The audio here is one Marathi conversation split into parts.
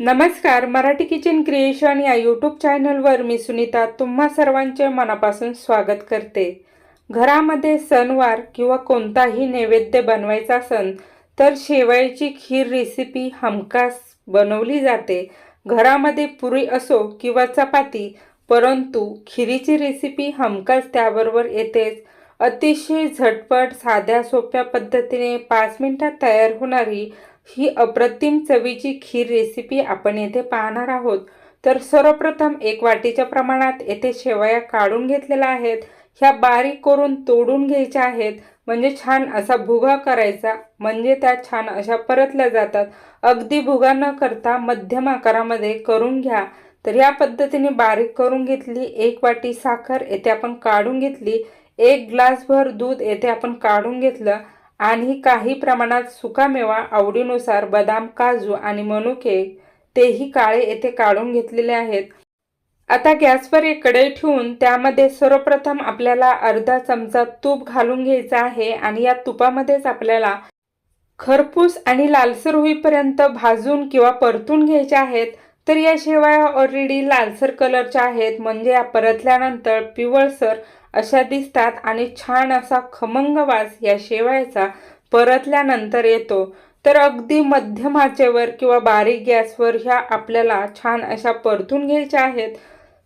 नमस्कार मराठी किचन क्रिएशन या यूट्यूब चॅनलवर मी सुनीता तुम्हा सर्वांचे मनापासून स्वागत करते. घरामध्ये सणवार किंवा कोणताही नैवेद्य बनवायचा सण तर शेवयाची खीर रेसिपी हमखास बनवली जाते. घरामध्ये पुरी असो किंवा चपाती परंतु खिरीची रेसिपी हमखास त्याबरोबर येतेच. अतिशय झटपट साध्या सोप्या पद्धतीने पाच मिनटात तयार होणारी ही अप्रतिम चवीची खीर रेसिपी आपण येथे पाहणार आहोत. तर सर्वप्रथम एक वाटीच्या प्रमाणात येथे शेवया काढून घेतलेल्या आहेत. ह्या बारीक करून तोडून घ्यायच्या आहेत. म्हणजे छान असा भुगा करायचा. म्हणजे त्या छान अशा परतल्या जातात. अगदी भुगा न करता मध्यम आकारामध्ये करून घ्या. तर या पद्धतीने बारीक करून घेतली. एक वाटी साखर येथे आपण काढून घेतली. एक ग्लासभर दूध येथे आपण काढून घेतलं. आणि काही प्रमाणात सुकामेवा आवडीनुसार बदाम काजू आणि मनुके तेही काळे येथे काढून घेतलेले आहेत. आता गॅसवर एक कढई ठेवून त्यामध्ये सर्वप्रथम आपल्याला अर्धा चमचा तूप घालून घ्यायचा आहे आणि या तुपामध्येच आपल्याला खरपूस आणि लालसर होईपर्यंत भाजून किंवा परतून घ्यायचे आहेत. तर या ऑलरेडी लालसर कलरच्या आहेत. म्हणजे या परतल्यानंतर पिवळसर अशा दिसतात आणि छान असा खमंग वास या शेवयाचा परतल्यानंतर येतो. तर अगदी मध्यम आचेवर किंवा बारीक गॅसवर ह्या आपल्याला छान अशा परतून घ्यायच्या आहेत.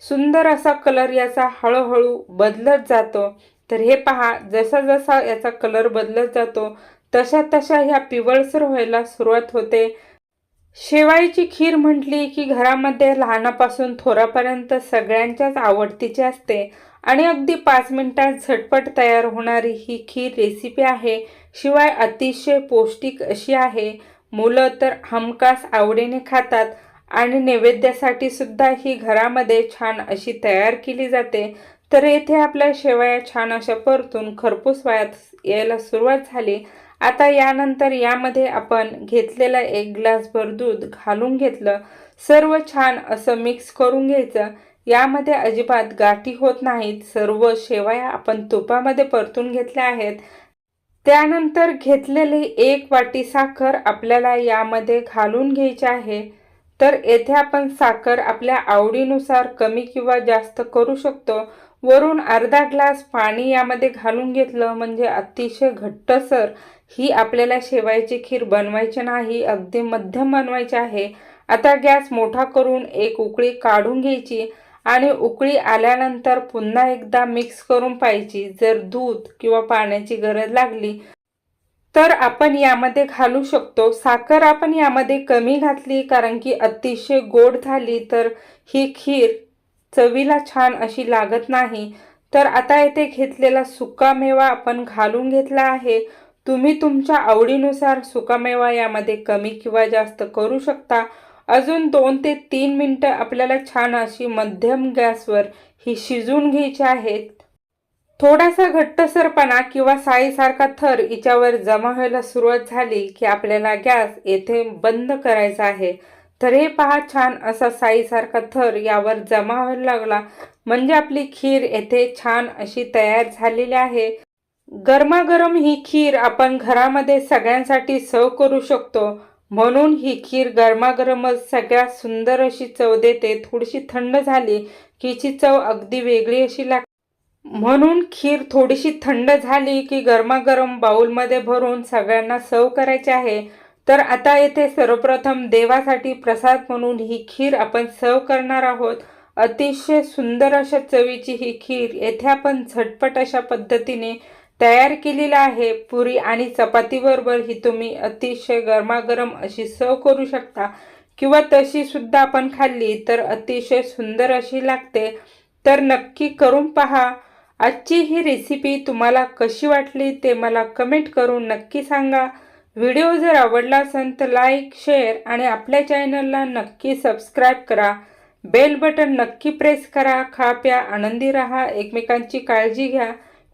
सुंदर असा कलर याचा हळूहळू बदलत जातो. तर हे पहा जसा जसा याचा कलर बदलत जातो तशा तशा ह्या पिवळसर व्हायला सुरुवात होते. शेवाळीची खीर म्हटली की घरामध्ये लहानापासून थोरापर्यंत सगळ्यांच्याच आवडतीची असते आणि अगदी पाच मिनिटात झटपट तयार होणारी ही खीर रेसिपी आहे. शिवाय अतिशय पौष्टिक अशी आहे. मुलं तर हमखास आवडीने खातात आणि नैवेद्यासाठी सुद्धा ही घरामध्ये छान अशी तयार केली जाते. तर येथे आपल्या शेवया छान अशा परतून खरपूस वयात यायला सुरुवात झाली. आता यानंतर यामध्ये आपण घेतलेलं एक ग्लासभर दूध घालून घेतलं. सर्व छान असं मिक्स करून घ्यायचं. यामध्ये अजिबात गाठी होत नाहीत. सर्व शेवया आपण तुपामध्ये परतून घेतल्या आहेत. त्यानंतर घेतलेली एक वाटी साखर आपल्याला यामध्ये घालून घ्यायची आहे. तर येथे आपण साखर आपल्या आवडीनुसार कमी किंवा जास्त करू शकतो. वरून अर्धा ग्लास पाणी यामध्ये घालून घेतलं म्हणजे अतिशय घट्टसर ही आपल्याला शेवायची खीर बनवायची नाही अगदी मध्यम बनवायची आहे. आता गॅस मोठा करून एक उकळी काढून घ्यायची आणि उकळी आल्यानंतर पुन्हा एकदा मिक्स करून पाहिजे जर दूध किंवा पाण्याची गरज लागली तर आपण यामध्ये घालू शकतो. साखर आपण यामध्ये कमी घातली कारण की अतिशय गोड झाली तर ही खीर चवीला छान अशी लागत नाही. तर आता येथे घेतलेला सुकामेवा आपण घालून घेतला आहे. तुम्ही तुमच्या आवडीनुसार सुकामेवा यामध्ये कमी किंवा जास्त करू शकता. अजून दोन ते तीन मिनटं आपल्याला छान अशी मध्यम गॅसवर ही शिजून घ्यायची आहेत. थोडासा घट्टसरपणा किंवा साईसारखा थर हिच्यावर जमा व्हायला सुरुवात झाली की आपल्याला गॅस येथे बंद करायचा आहे. तर हे पहा छान असा साईसारखा थर यावर जमा व्हायला लागला. म्हणजे आपली खीर येथे छान अशी तयार झालेली आहे. गरमागरम ही खीर आपण घरामध्ये सगळ्यांसाठी सर्व करू शकतो. म्हणून ही खीर गरमागरमच सगळ्यात सुंदर अशी चव देते. थोडीशी थंड झाली की हिची चव अगदी वेगळी अशी लागते म्हणून खीर थोडीशी थंड झाली की गरमागरम बाऊलमध्ये भरून सगळ्यांना सर्व करायची आहे. तर आता येथे सर्वप्रथम देवासाठी प्रसाद म्हणून ही खीर आपण सर्व करणार आहोत. अतिशय सुंदर अशा चवीची ही खीर येथे आपण झटपट अशा पद्धतीने तयार केलेला आहे. पुरी आणि चपातीबरोबर ही तुम्ही अतिशय गरमागरम अशी सर्व करू शकता. किंवा तशी सुद्धा आपण खाल्ली तर अतिशय सुंदर अशी लागते. तर नक्की करून पहा. आजची ही रेसिपी तुम्हाला कशी वाटली ते मला कमेंट करून नक्की सांगा. व्हिडिओ जर आवडला असेल तर लाईक शेअर आणि आपल्या चॅनलला नक्की सबस्क्राईब करा. बेल बटन नक्की प्रेस करा. खा प्या आनंदी राहा. एकमेकांची काळजी घ्या.